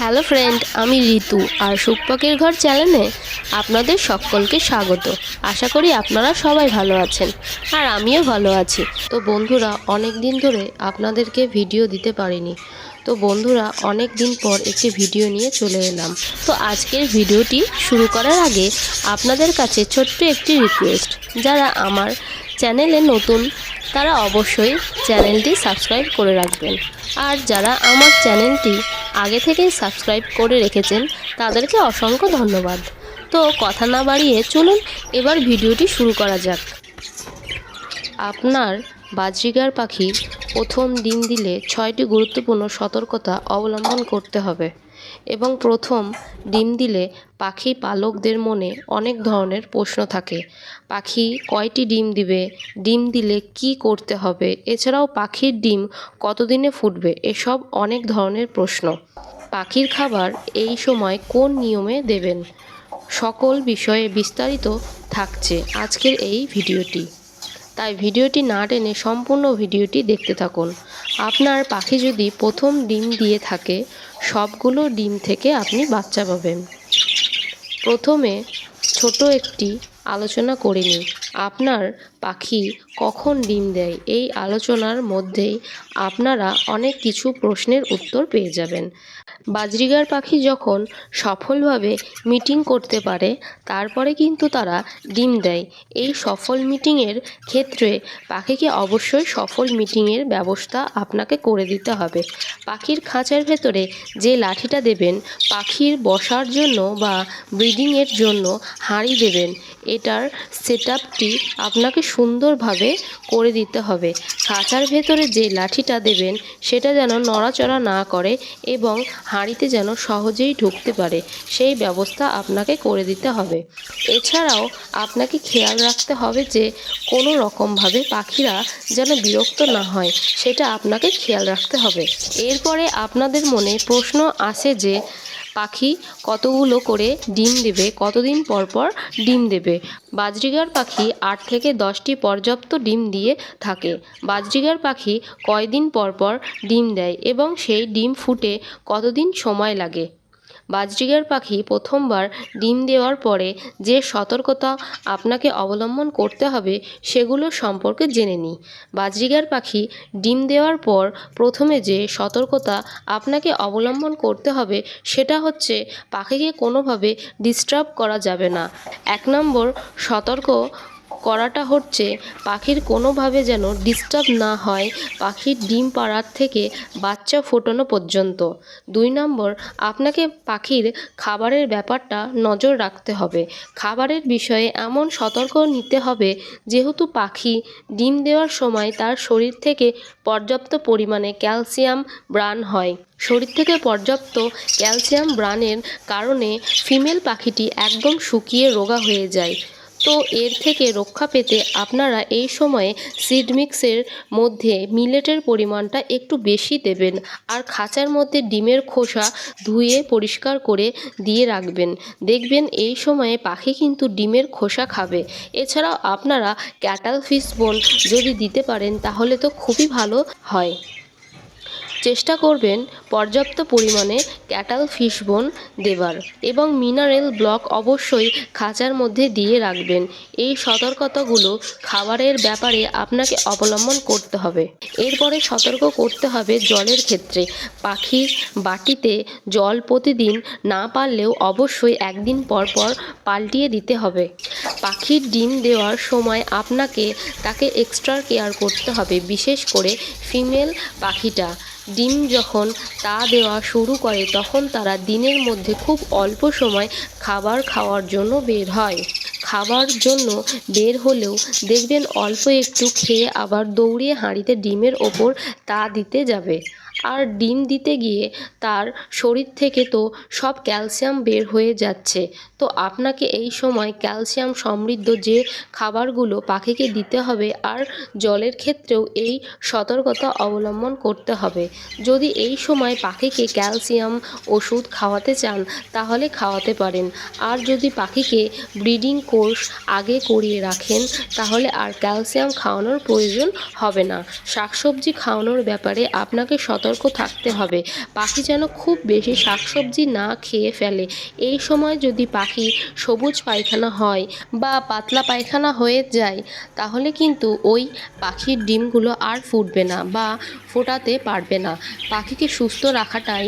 Hello friend আমি ঋতু আর সুকপাকের ঘর চ্যানেলে আপনাদের সকলকে স্বাগত। আশা করি আপনারা সবাই ভালো আছেন আর আমিও ভালো আছি। তো বন্ধুরা অনেক দিন ধরে আপনাদেরকে ভিডিও দিতে পারিনি। তো বন্ধুরা অনেক দিন পর একটি ভিডিও নিয়ে চলে এলাম। তো আজকের ভিডিওটি শুরু করার আগে আপনাদের কাছে ছোট্ট একটি রিকোয়েস্ট যারা আমার চ্যানেলে নতুন, তারা অবশ্যই চ্যানেলটি সাবস্ক্রাইব করে রাখবেন। আর যারা আমার চ্যানেলটি আগে থেকেই সাবস্ক্রাইব করে রেখেছেন তাদেরকে অসংখ্য ধন্যবাদ। তো কথা না বাড়িয়ে চলুন এবার ভিডিওটি শুরু করা যাক। আপনার বাজরিগার পাখির প্রথম দিন দিলে ছয়টি গুরুত্বপূর্ণ সতর্কতা অবলম্বন করতে হবে। এবং প্রথম ডিম দিলে পাখি পালকদের মনে অনেক ধরনের প্রশ্ন থাকে। পাখি কয়টি ডিম দিবে? ডিম দিলে কি করতে হবে? এছাড়াও পাখির ডিম কতদিনে ফুটবে? এসব অনেক ধরনের প্রশ্ন। পাখির খাবার এই সময় কোন নিয়মে দেবেন? সকল বিষয়ে বিস্তারিত থাকছে আজকের এই ভিডিওটি। তাই ভিডিওটি না টেনে সম্পূর্ণ ভিডিওটি দেখতে থাকুন। আপনার পাখি যদি প্রথম ডিম দিয়ে থাকে, সবগুলো ডিম থেকে আপনি বাচ্চা পাবেন। প্রথমে ছোট একটি আলোচনা করে আপনার পাখি কখন ডিম দেয়? এই আলোচনার মধ্যেই আপনারা অনেক কিছু প্রশ্নের উত্তর পেয়ে যাবেন। বাজরিগার পাখি যখন সফলভাবে মিটিং করতে পারে, তারপরে কিন্তু তারা ডিম দেয়। এই সফল মিটিংয়ের ক্ষেত্রে পাখিকে অবশ্যই সফল মিটিংয়ের ব্যবস্থা আপনাকে করে দিতে হবে। পাখির খাঁচার ভেতরে যে লাঠিটা দেবেন, পাখির বসার জন্য বা ব্রিডিংয়ের জন্য হাঁড়ি দেবেন এটার সেট আপটি আপনাকে সুন্দরভাবে করে দিতে হবে। খাঁচার ভেতরে যে লাঠিটা দেবেন, সেটা যেন নড়াচড়া না করে এবং হাঁড়িতে যেন সহজেই ঢুকতে পারে, সেই ব্যবস্থা আপনাকে করে দিতে হবে। এছাড়াও আপনাকে খেয়াল রাখতে হবে যে কোনো রকমভাবে পাখিরা যেন বিরক্ত না হয়, সেটা আপনাকে খেয়াল রাখতে হবে। এরপরে আপনাদের মনে প্রশ্ন আসে যে পাখি কতগুলো করে ডিম দেবে, কতদিন পর পর ডিম দেবে? বাজরিগার পাখি আট থেকে দশটি পর্যাপ্ত ডিম দিয়ে থাকে। বাজরিগার পাখি কয়দিন পর পর ডিম দেয় এবং সেই ডিম ফুটে কতদিন সময় লাগে? বাজরিগার পাখি প্রথমবার ডিম দেওয়ার পরে যে সতর্কতা আপনাকে অবলম্বন করতে হবে সেগুলো সম্পর্কে জেনে নিই। বাজরিগার পাখি ডিম দেওয়ার পর প্রথমে যে সতর্কতা আপনাকে অবলম্বন করতে হবে সেটা হচ্ছে পাখিকে কোনোভাবে ডিস্টার্ব করা যাবে না। এক নম্বর, সতর্ক করাটা হচ্ছে পাখির কোনোভাবে যেন ডিস্টার্ব না হয় পাখির ডিম পাড়ার থেকে বাচ্চা ফোটানো পর্যন্ত। দুই নম্বর, আপনাকে পাখির খাবারের ব্যাপারটা নজর রাখতে হবে। খাবারের বিষয়ে এমন সতর্ক নিতে হবে যেহেতু পাখি ডিম দেওয়ার সময় তার শরীর থেকে পর্যাপ্ত পরিমাণে ক্যালসিয়াম ব্রান হয়। শরীর থেকে পর্যাপ্ত ক্যালসিয়াম ব্রানের কারণে ফিমেল পাখিটি একদম শুকিয়ে রোগা হয়ে যায়। তো এর থেকে রক্ষা পেতে আপনারা এই সময়ে সিড মিক্সের মধ্যে মিলেটের পরিমাণটা একটু বেশি দেবেন আর খাঁচার মধ্যে ডিমের খোসা ধুয়ে পরিষ্কার করে দিয়ে রাখবেন। দেখবেন এই সময়ে পাখি কিন্তু ডিমের খোসা খাবে। এছাড়াও আপনারা ক্যাটাল ফিশ বোন যদি দিতে পারেন তাহলে তো খুবই ভালো হয়। চেষ্টা করবেন পর্যাপ্ত পরিমাণে ক্যাটাল ফিশ বোন দেবার এবং মিনারেল ব্লক অবশ্যই খাঁচার মধ্যে দিয়ে রাখবেন। এই সতর্কতাগুলো খাবারের ব্যাপারে আপনাকে অবলম্বন করতে হবে। এরপরে সতর্ক করতে হবে জলের ক্ষেত্রে। পাখির বাটিতে জল প্রতিদিন না পারলেও অবশ্যই একদিন পর পর পাল্টিয়ে দিতে হবে। পাখির ডিম দেওয়ার সময় আপনাকে তাকে এক্সট্রা কেয়ার করতে হবে, বিশেষ করে ফিমেল পাখিটা। ডিম যখন তা দেওয়া শুরু করে, তখন তারা দিনের মধ্যে খুব অল্প সময় খাবার খাওয়ার জন্য বের হয়। খাবার জন্য বের হলেও দেখবেন অল্প একটু খেয়ে আবার দৌড়িয়ে হাঁড়িতে ডিমের ওপর তা দিতে যাবে। আর ডিম দিতে গিয়ে তার শরীর থেকে তো সব ক্যালসিয়াম বের হয়ে যাচ্ছে। তো আপনাকে এই সময় ক্যালসিয়াম সমৃদ্ধ যে খাবারগুলো পাখিকে দিতে হবে আর জলের ক্ষেত্রেও এই সতর্কতা অবলম্বন করতে হবে। যদি এই সময় পাখিকে ক্যালসিয়াম ওষুধ খাওয়াতে চান, তাহলে খাওয়াতে পারেন। আর যদি পাখিকে ব্রিডিং কোর্স আগে করিয়ে রাখেন, তাহলে আর ক্যালসিয়াম খাওয়ানোর প্রয়োজন হবে না। শাকসবজি খাওয়ানোর ব্যাপারে আপনাকে সতর্ক সতর্ক থাকতে হবে। পাখি যেন খুব বেশি শাকসবজি না খেয়ে ফেলে। এই সময় যদি পাখি সবুজ পায়খানা হয় বা পাতলা পায়খানা হয়ে যায়, তাহলে কিন্তু ওই পাখির ডিমগুলো আর ফুটবে না বা ফোটাতে পারবে না। পাখিকে সুস্থ রাখাটাই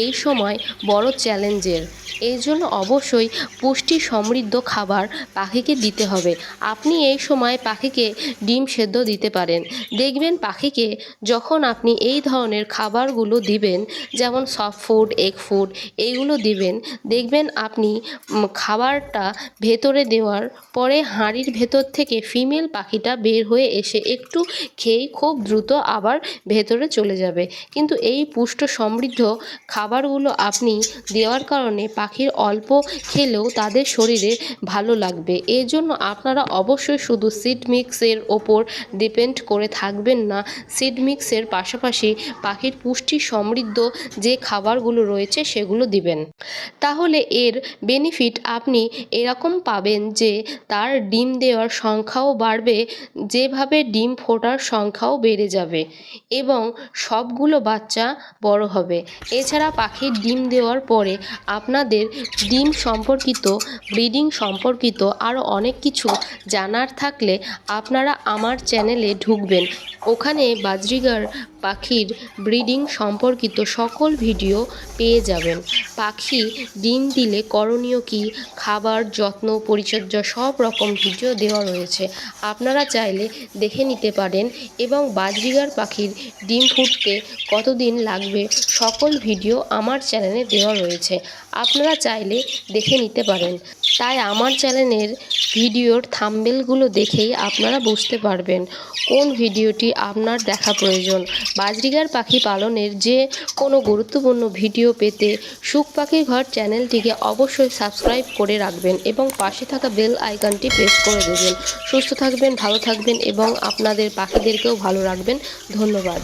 এই সময় বড় চ্যালেঞ্জের। এই জন্য অবশ্যই পুষ্টি সমৃদ্ধ খাবার পাখিকে দিতে হবে। আপনি এই সময় পাখিকে ডিম সেদ্ধ দিতে পারেন। দেখবেন পাখিকে যখন আপনি এই ধরনের খাবারগুলো দিবেন, যেমন সফট ফুড এগ ফুড এইগুলো দিবেন, দেখবেন আপনি খাবারটা ভেতরে দেওয়ার পরে হাঁড়ির ভেতর থেকে ফিমেল পাখিটা বের হয়ে এসে একটু খেয়েই খুব দ্রুত আবার ভেতরে চলে যাবে। কিন্তু এই পুষ্ট সমৃদ্ধ খাবারগুলো আপনি দেওয়ার কারণে পাখির অল্প খেলেও তাদের শরীরে ভালো লাগবে। এর জন্য আপনারা অবশ্যই শুধু সিড মিক্সের ওপর ডিপেন্ড করে থাকবেন না। সিড মিক্সের পাশাপাশি পাখির পুষ্টি সমৃদ্ধ যে খাবারগুলো রয়েছে সেগুলো দিবেন। তাহলে এর বেনিফিট আপনি এরকম পাবেন যে তার ডিম দেওয়ার সংখ্যাও বাড়বে, যেভাবে ডিম ফোটার সংখ্যাও বেড়ে যাবে এবং সবগুলো বাচ্চা বড় হবে। এছাড়া পাখির ডিম দেওয়ার পরে আপনাদের ডিম সম্পর্কিত, ব্রিডিং সম্পর্কিত আরও অনেক কিছু জানার থাকলে আপনারা আমার চ্যানেলে ঢুকবেন। ওখানে বাজরিগার পাখির ব্রিডিং সম্পর্কিত সকল ভিডিও পেয়ে যাবেন। পাখি ডিম দিলে করণীয় কী? খাবার, যত্ন, পরিচর্যা সব রকম ভিডিও দেওয়া রয়েছে। আপনারা চাইলে দেখে নিতে পারেন এবং বাজরিগার পাখির ডিম ফুটতে কতদিন লাগবে সকল ভিডিও আমার চ্যানেলে দেওয়া রয়েছে। আপনারা চাইলে দেখে নিতে পারেন। তাই আমার চ্যানেলের ভিডিওর থাম্বেলগুলো দেখেই আপনারা বুঝতে পারবেন কোন ভিডিওটি আপনার দেখা প্রয়োজন। বাজরিগার পাখি পালনের যে কোনো গুরুত্বপূর্ণ ভিডিও পেতে সুখ পাখির ঘর চ্যানেলটিকে অবশ্যই সাবস্ক্রাইব করে রাখবেন এবং পাশে থাকা বেল আইকনটি প্রেস করে দেবেন। সুস্থ থাকবেন, ভালো থাকবেন এবং আপনাদের পাখিদেরকেও ভালো রাখবেন। ধন্যবাদ।